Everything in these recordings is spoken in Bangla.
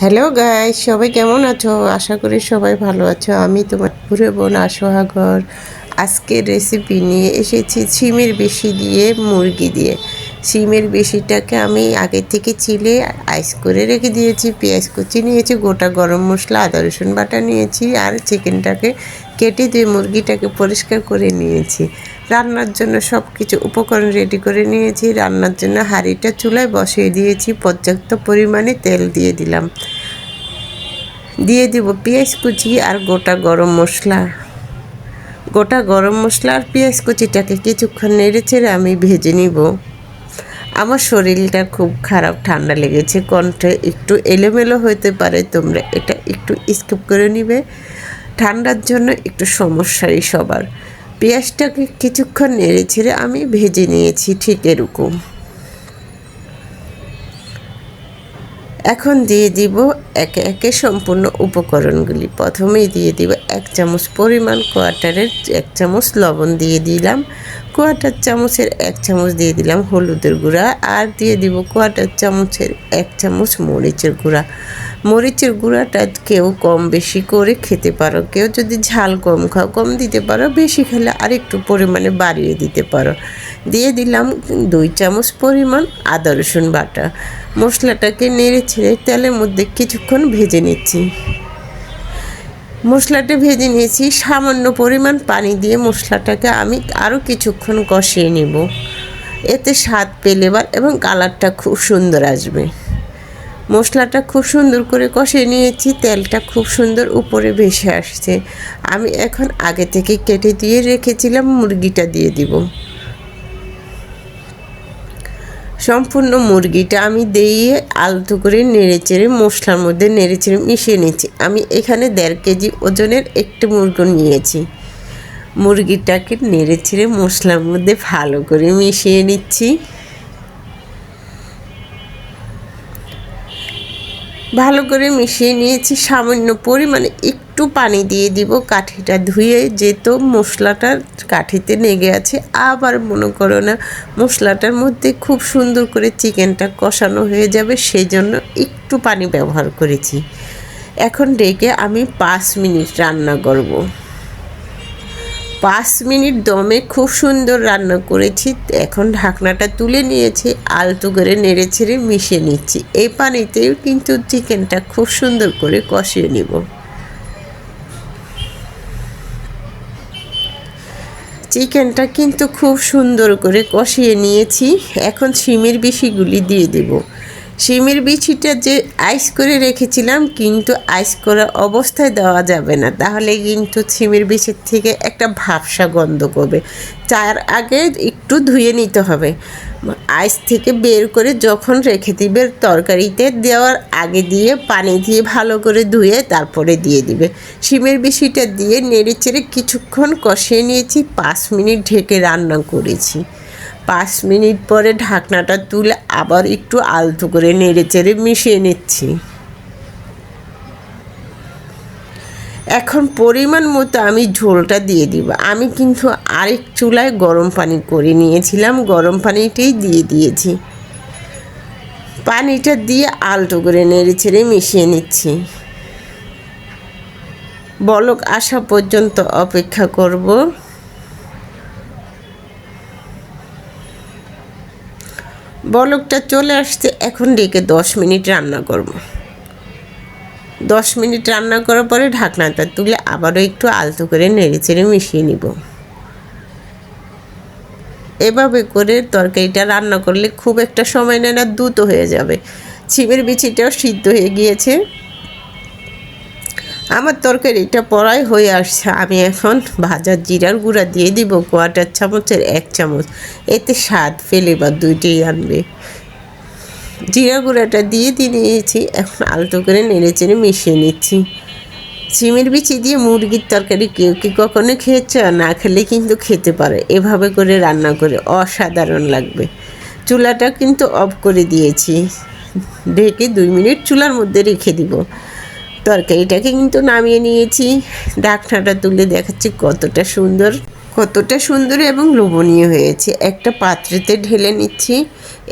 হ্যালো গাই সবাই কেমন আছো? আশা করি সবাই ভালো আছো। আমি তোমার পুরো বোন আশোহাগর আজকের রেসিপি নিয়ে এসেছি সিমের বেশি দিয়ে, মুরগি দিয়ে। সিমের বেশিটাকে আমি আগে থেকে চিলে আইস করে রেখে দিয়েছি, পেঁয়াজ কুচি নিয়েছি, গোটা গরম মশলা, আদা, রসুন বাটা নিয়েছি আর চিকেনটাকে কেটে দিয়ে মুরগিটাকে পরিষ্কার করে নিয়েছি। রান্নার জন্য সব কিছু উপকরণ রেডি করে নিয়েছি। রান্নার জন্য হাঁড়িটা চুলায় বসিয়ে দিয়েছি, পর্যাপ্ত পরিমাণে তেল দিয়ে দিলাম। দিয়ে দিব পেঁয়াজ কুচি আর গোটা গরম মশলা। গোটা গরম মশলা আর পেঁয়াজ কুচিটাকে কিছুক্ষণ নেড়ে ছেড়ে আমি ভেজে নিব। আমার শরীরটা খুব খারাপ, ঠান্ডা লেগেছে। কণ্ঠে একটু এলোমেলো হতে পারে, তোমরা এটা একটু স্কিপ করে নিবে। ঠান্ডার জন্য একটু সমস্যাই সবার। পেঁয়াজটাকে কিছুক্ষণ নেড়ে ছেড়ে আমি ভেজে নিয়েছি, ঠিক এরকম। এখন দিয়ে দিব একে একে সম্পূর্ণ উপকরণগুলি। প্রথমেই দিয়ে দিব এক চামচ পরিমাণ কোয়াটারের এক চামচ লবণ দিয়ে দিলাম। কোয়াটার চামচের এক চামচ দিয়ে দিলাম হলুদের গুঁড়া আর দিয়ে দিব কোয়াটার চামচের এক চামচ মরিচের গুঁড়া। মরিচের গুঁড়াটা কেউ কম বেশি করে খেতে পারো। কেউ যদি ঝাল কম খাও, কম দিতে পারো, বেশি খেলে আর একটু পরিমাণে বাড়িয়ে দিতে পারো। দিয়ে দিলাম দুই চামচ পরিমাণ আদা রসুন বাটা। মশলাটাকে নেড়ে ছেড়ে তেলের মধ্যে কিছুক্ষণ ভেজে নিচ্ছি। মশলাটা ভেজে নিয়েছি। সামান্য পরিমাণ পানি দিয়ে মশলাটাকে আমি আরও কিছুক্ষণ কষিয়ে নেব। এতে স্বাদ পেলেবার এবং কালারটা খুব সুন্দর আসবে। মশলাটা খুব সুন্দর করে কষিয়ে নিয়েছি। তেলটা খুব সুন্দর উপরে ভেসে আসছে। আমি এখন আগে থেকে কেটে দিয়ে রেখেছিলাম, মুরগিটা দিয়ে দিব। সম্পূর্ণ মুরগিটা আমি দিয়ে আলতো করে নেড়েচেড়ে মশলার মধ্যে নেড়েচেড়ে মিশিয়ে নিয়েছি। আমি এখানে দেড় কেজি ওজনের একটি মুরগি নিয়েছি। মুরগিটাকে নেড়েচেড়ে মশলার মধ্যে ভালো করে মিশিয়ে নিচ্ছি। ভালো করে মিশিয়ে নিয়েছি, সামান্য পরিমাণে একটু পানি দিয়ে দিব, কাঠিটা ধুয়ে যেত মশলাটা কাঠিতে নেগে আছে, আবার মনে করো না মশলাটার মধ্যে খুব সুন্দর করে চিকেনটা কষানো হয়ে যাবে সেই জন্য একটু পানি ব্যবহার করেছি। এখন ডেকে আমি পাঁচ মিনিট রান্না করব। পাঁচ মিনিট দমে খুব সুন্দর রান্না করেছি। এখন ঢাকনাটা তুলে নিয়েছি, আলতো করে নেড়ে ছেড়ে মিশিয়ে নিচ্ছি। এই পানিতেও কিন্তু চিকেনটা খুব সুন্দর করে কষিয়ে নিব। চিকেনটা কিন্তু খুব সুন্দর করে কষিয়ে নিয়েছি। এখন শিমের বিশিগুলি দিয়ে দেবো। শিমের বিচিটা যে আইস করে রেখেছিলাম, কিন্তু আইস করা অবস্থায় দেওয়া যাবে না। তাহলে কিন্তু শিমের বিচির থেকে একটা ভাবসা গন্ধ করবে। চার আগে একটু ধুয়ে নিতে হবে। আইস থেকে বের করে যখন রেখে দিবে, তরকারিতে দেওয়ার আগে দিয়ে পানি দিয়ে ভালো করে ধুয়ে তারপরে দিয়ে দিবে। শিমের বিচিটা দিয়ে নেড়ে চেড়ে কিছুক্ষণ কষিয়ে নিয়েছি, পাঁচ মিনিট ঢেকে রান্না করেছি। পাঁচ মিনিট পরে ঢাকনাটা তুলে আবার একটু আলতো করে নেড়ে চেড়ে মিশিয়ে নিচ্ছি। এখন পরিমাণ মতো আমি ঝোলটা দিয়ে দিব। আমি কিন্তু আরেক চুলায় গরম পানি করে নিয়েছিলাম। গরম পানিটাই দিয়ে দিয়েছি। পানিটা দিয়ে আলতো করে নেড়ে ছেড়ে মিশিয়ে নিচ্ছি। বলক আসা পর্যন্ত অপেক্ষা করব। বলকটা চলে আসছে, এখন ডেকে দশ মিনিট রান্না করব। দশ মিনিট রান্না করার পরে ঢাকনাটা তুলে আবারও একটু আলতো করে নেড়ে চেড়ে মিশিয়ে নিব। এভাবে করে তরকারিটা রান্না করলে খুব একটা সময় নেয় না, দ্রুত হয়ে যাবে। ছিমের বিচিটাও সিদ্ধ হয়ে গিয়েছে। আমার তরকারিটা পড়াই হয়ে আসছে। আমি এখন ভাজা জিরার গুঁড়া দিয়ে দিব কোয়াটার চামচের এক চামচ। এতে স্বাদ ফেলে বা দুইটাই আনবে। জিরা গুঁড়াটা দিয়ে দিয়ে নিয়েছি এখন আলতো করে নেড়ে চেড়ে মিশিয়ে নিচ্ছি। সিমের বিচি দিয়ে মুরগির তরকারি কেউ কি কখনো খেয়েছ? না খেলে কিন্তু খেতে পারে। এভাবে করে রান্না করে অসাধারণ লাগবে। চুলাটা কিন্তু অফ করে দিয়েছি। ঢেকে দুই মিনিট চুলার মধ্যে রেখে দিব। তরকারিটাকে কিন্তু নামিয়ে নিয়েছি। ডাকনাটা তুলে দেখাচ্ছি কতটা সুন্দর কতটা সুন্দর এবং লোভনীয় হয়েছে। একটা পাত্রেতে ঢেলে নিচ্ছি,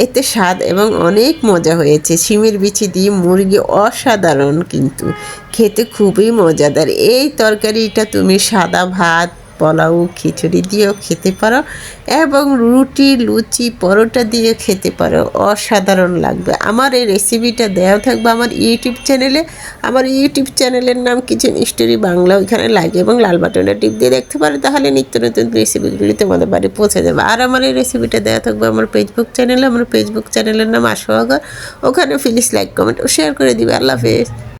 এতে স্বাদ এবং অনেক মজা হয়েছে। শিমের বিচি দিয়ে মুরগি অসাধারণ কিন্তু, খেতে খুবই মজাদার। এই তরকারিটা তুমি সাদা ভাত পোলাও, খিচুড়ি দিয়েও খেতে পারো এবং রুটি, লুচি, পরোটা দিয়ে খেতে পারো। অসাধারণ লাগবে। আমার এই রেসিপিটা দেওয়া থাকবে আমার ইউটিউব চ্যানেলে। আমার ইউটিউব চ্যানেলের নাম কিচেন স্টোরি বাংলা, ওইখানে লাগে এবং লাল বাটনটা টিপ দিয়ে দেখতে পারো। তাহলে নিত্য নতুন রেসিপিগুলি তোমাদের বাড়ি পৌঁছে যাবে। আর আমার এই রেসিপিটা দেওয়া থাকবে আমার ফেসবুক চ্যানেলে আমার ফেসবুক চ্যানেলের নাম আশোয়াগর ওখানে প্লিজ লাইক কমেন্ট ও শেয়ার করে দিবে। আল্লাহ হাফেজ।